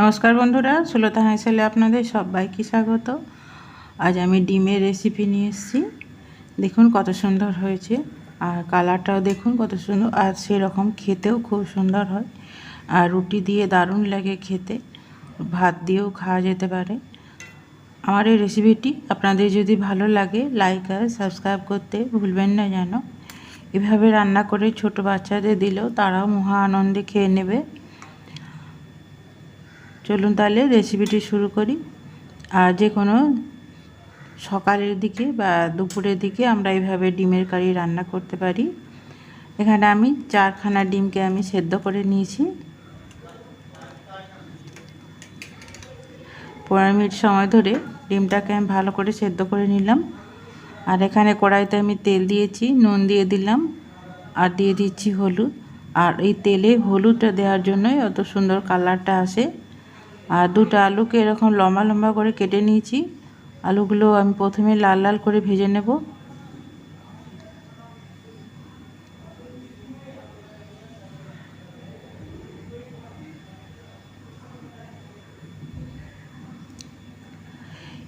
নমস্কার বন্ধুরা, সুলতা হাইসেলে আপনাদের সবাইকে স্বাগত। আজ আমি ডিমের রেসিপি নিয়ে এসেছি। দেখুন কত সুন্দর হয়েছে, আর কালারটাও দেখুন কত সুন্দর, আর সেরকম খেতেও খুব সুন্দর হয়। আর রুটি দিয়ে দারুণ লাগে খেতে, ভাত দিয়েও খাওয়া যেতে পারে। আমার এই রেসিপিটি আপনাদের যদি ভালো লাগে লাইক আর সাবস্ক্রাইব করতে ভুলবেন না যেন। এভাবে রান্না করে ছোট বাচ্চাদের দিলেও তারাও মহা আনন্দে খেয়ে নেবে। চলুন তাহলে রেসিপিটি শুরু করি। আর যে কোনো সকালের দিকে বা দুপুরের দিকে আমরা এইভাবে ডিমের কারি রান্না করতে পারি। এখানে আমি চারখানা ডিমকে আমি সেদ্ধ করে নিয়েছি। পনেরো মিনিট সময় ধরে ডিমটাকে আমি ভালো করে সেদ্ধ করে নিলাম। আর এখানে কড়াইতে আমি তেল দিয়েছি, নুন দিয়ে দিলাম আর দিয়ে দিচ্ছি হলুদ। আর এই তেলে হলুদটা দেওয়ার জন্যই অত সুন্দর কালারটা আসে। আর দুটো আলুকে এরকম লম্বা লম্বা করে কেটে নিয়েছি। আলুগুলো আমি প্রথমে লাল লাল করে ভেজে নেব।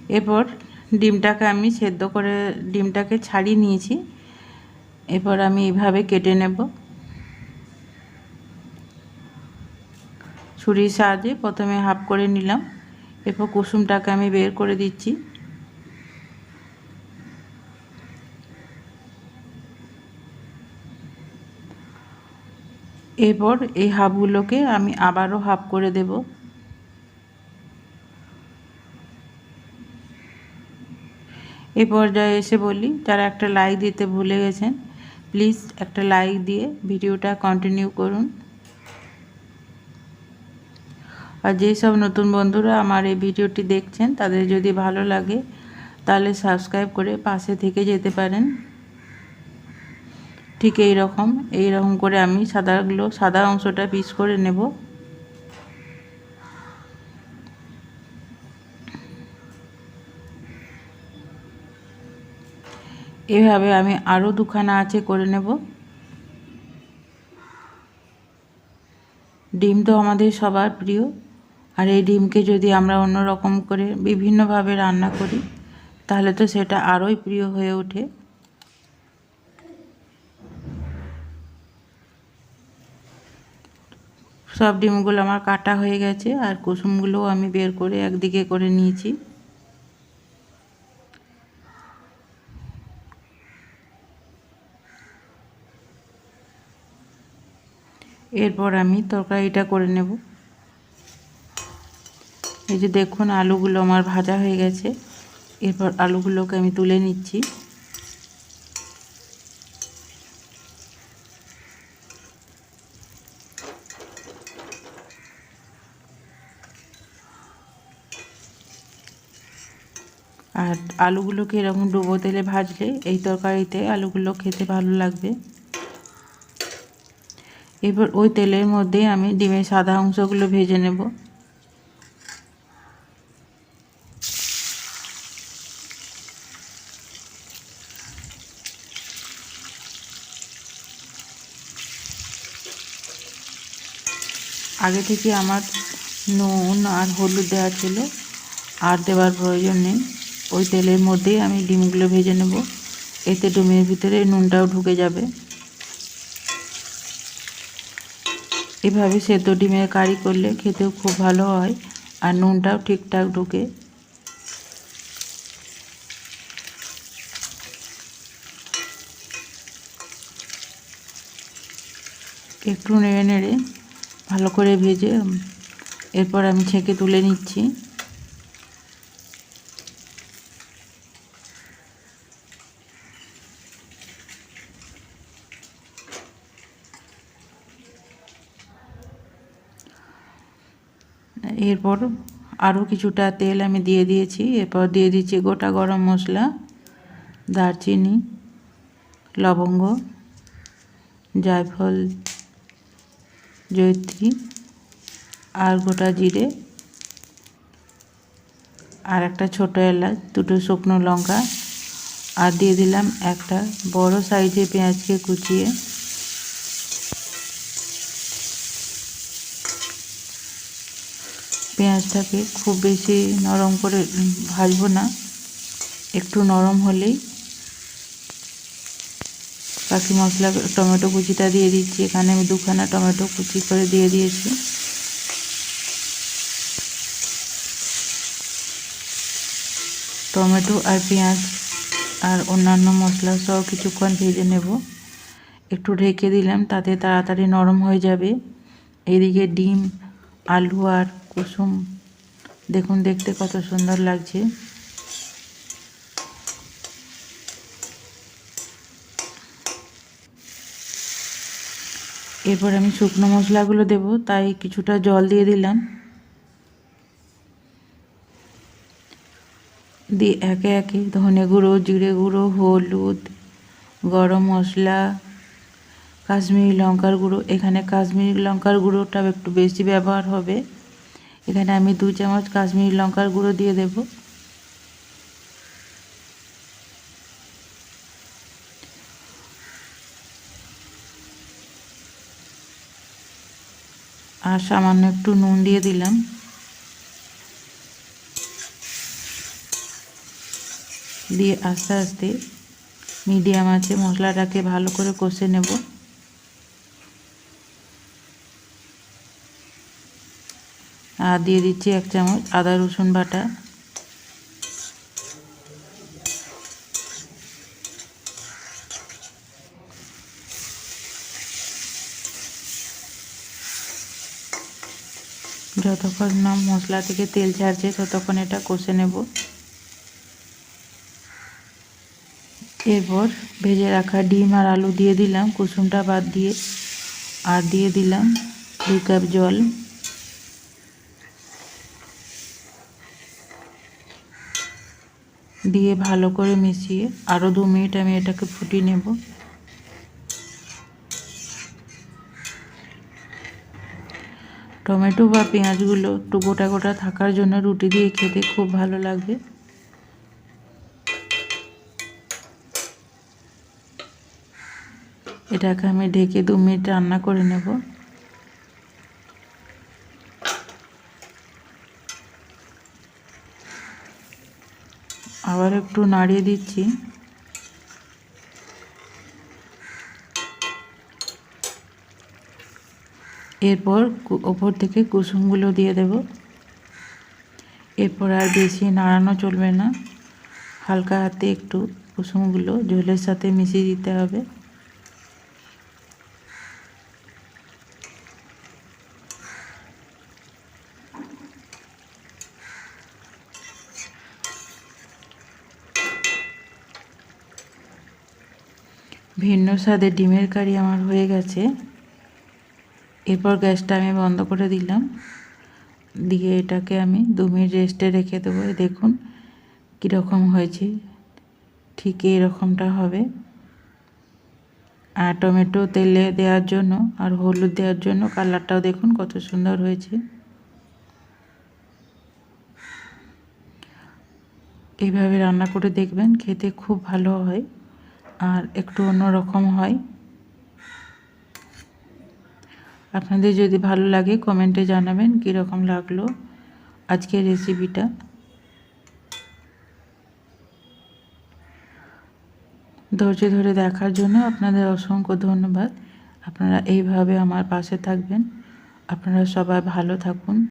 এরপর ডিমটাকে আমি সেদ্ধ করে, ডিমটাকে ছাড়িয়ে নিয়েছি। এরপর আমি এভাবে কেটে নেব। ছুরির সাহায্যে প্রথমে হাফ করে নিলাম। এরপর কুসুমটাকে আমি বের করে দিচ্ছি। এরপর এই হাফগুলোকে আমি আবারও হাফ করে দেব। এই পর্যায়ে এসে বলি, যারা একটা লাইক দিতে ভুলে গেছেন প্লিজ একটা লাইক দিয়ে ভিডিওটা কন্টিনিউ করুন। আর যেই সব নতুন বন্ধুরা আমার এই ভিডিওটি দেখছেন, তাদের যদি ভালো লাগে, তাহলে সাবস্ক্রাইব করে পাশে থেকে যেতে পারেন। ঠিক এই রকম এই রকম করে আমি সাদাগুলো, সাদা অংশটা পিস করে নেব। এভাবে আমি আরও দুখানা আছে করে নেব। ডিম তো আমাদের সবার প্রিয়। আর এই ডিমকে যদি আমরা অন্য রকম করে বিভিন্নভাবে রান্না করি, তাহলে তো সেটা আরোই প্রিয় হয়ে ওঠে। সব ডিমগুলো আমার কাটা হয়ে গেছে আর কুসুমগুলোও আমি বের করে একদিকে করে নিয়েছি। এরপর আমি তরকারিটা করে নেব। এই যে দেখুন আলুগুলো আমার ভাজা হয়ে গেছে। এরপর আলুগুলোকে আমি তুলে নিচ্ছি। আর আলুগুলোকে এরকম ডুবো তেলে ভাজলে এই তরকারিতে আলুগুলো খেতে ভালো লাগবে। এবার ওই তেলের মধ্যে আমি ডিমের সাদা অংশগুলো ভেজে নেব। আগে থেকে আমার নুন আর হলুদ দেওয়া ছিল, আর দেওয়ার প্রয়োজন নেই। ওই তেলের মধ্যেই আমি ডিমগুলো ভেজে নেব। এতে ডিমের ভিতরে নুনটাও ঢুকে যাবে। এভাবে সেদ্ধ ডিমের কারি করলে খেতেও খুব ভালো হয় আর নুনটাও ঠিকঠাক ঢুকে। একটু নেড়ে নেড়ে ভালো করে ভেজে এরপর আমি ছেঁকে তুলে নিচ্ছি। এরপর আরও কিছুটা তেল আমি দিয়ে দিয়েছি। এরপর দিয়ে দিচ্ছি গোটা গরম মশলা, দারচিনি, লবঙ্গ, জায়ফল জয়ত্রী, আর গোটা জিরে, আর একটা ছোটো এলাচ, দুটো শুকনো লঙ্কা, আর দিয়ে দিলাম একটা বড় সাইজে পেঁয়াজকে কুচিয়ে। পেঁয়াজটাকে খুব বেশি নরম করে ভাজবো না, একটু নরম হলেই বাকি মশলা, টমেটো কুচিটা দিয়ে দিচ্ছি। এখানে আমি দুখানা টমেটো কুচি করে দিয়ে দিয়েছি। টমেটো আর পেঁয়াজ আর অন্যান্য মশলা সহ কিছুক্ষণ ভেজে নেব। একটু ঢেকে দিলাম, তাতে তাড়াতাড়ি নরম হয়ে যাবে। এদিকে ডিম, আলু আর কুসুম। দেখুন, দেখতে কত সুন্দর লাগছে। এরপর আমি শুকনো মশলাগুলো দেব, তাই কিছুটা জল দিয়ে দিলাম। দিয়ে একে একে ধনে গুঁড়ো, জিরে গুঁড়ো, হলুদ, গরম মশলা, কাশ্মীরি লঙ্কার গুঁড়ো। এখানে কাশ্মীরি লঙ্কার গুঁড়োটা একটু বেশি ব্যবহার হবে। এখানে আমি দু চামচ কাশ্মীরি লঙ্কার গুঁড়ো দিয়ে দেব। আর সামান্য একটু নুন দিয়ে দিলাম। দিয়ে আস্তে আস্তে মিডিয়াম আছে, মশলাটাকে ভালো করে কষে নেব। আর দিয়ে দিচ্ছি এক চামচ আদা রসুন বাটা। যতক্ষণ না মশলা থেকে তেল ছাড়ছে ততক্ষণ এটা কষে নেব। এরপর ভেজে রাখা ডিম আর আলু দিয়ে দিলাম, কুসুমটা বাদ দিয়ে আর দিয়ে দিলাম দু কাপ জল। দিয়ে ভালো করে মিশিয়ে আরও দু মিনিট আমি এটাকে ফুটিয়ে নেব। টমেটো বা পেঁয়াজগুলো একটু গোটা গোটা থাকার জন্য রুটি দিয়ে খেতে খুব ভালো লাগবে। এটাকে আমি ঢেকে দু মিনিট রান্না করে নেব। আবার একটু নাড়িয়ে দিচ্ছি। এরপর ওপর থেকে কুসুমগুলো দিয়ে দেব। এরপর আর বেশি নাড়ানো চলবে না। হালকা হাতে একটু কুসুমগুলো ঝোলের সাথে মিশিয়ে দিতে হবে। ভিন্ন স্বাদের ডিমের কারি আমার হয়ে গেছে। এরপর গ্যাসটা আমি বন্ধ করে দিলাম। দিয়ে এটাকে আমি দু মিনিট রেস্টে রেখে দেবো। দেখুন কীরকম হয়েছে। ঠিক এরকমটা হবে। আর টমেটো তেলে দেওয়ার জন্য আর হলুদ দেওয়ার জন্য কালারটাও দেখুন কত সুন্দর হয়েছে। এইভাবে রান্না করে দেখবেন খেতে খুব ভালো হয় আর একটু অন্যরকম হয়। আপনাদের যদি ভালো লাগে কমেন্টে জানাবেন কীরকম লাগল আজকের রেসিপিটা ধৈর্য ধরে দেখার জন্য আপনাদের অসংখ্য ধন্যবাদ। আপনারা এইভাবে আমার পাশে থাকবেন। আপনারা সবাই ভালো থাকুন।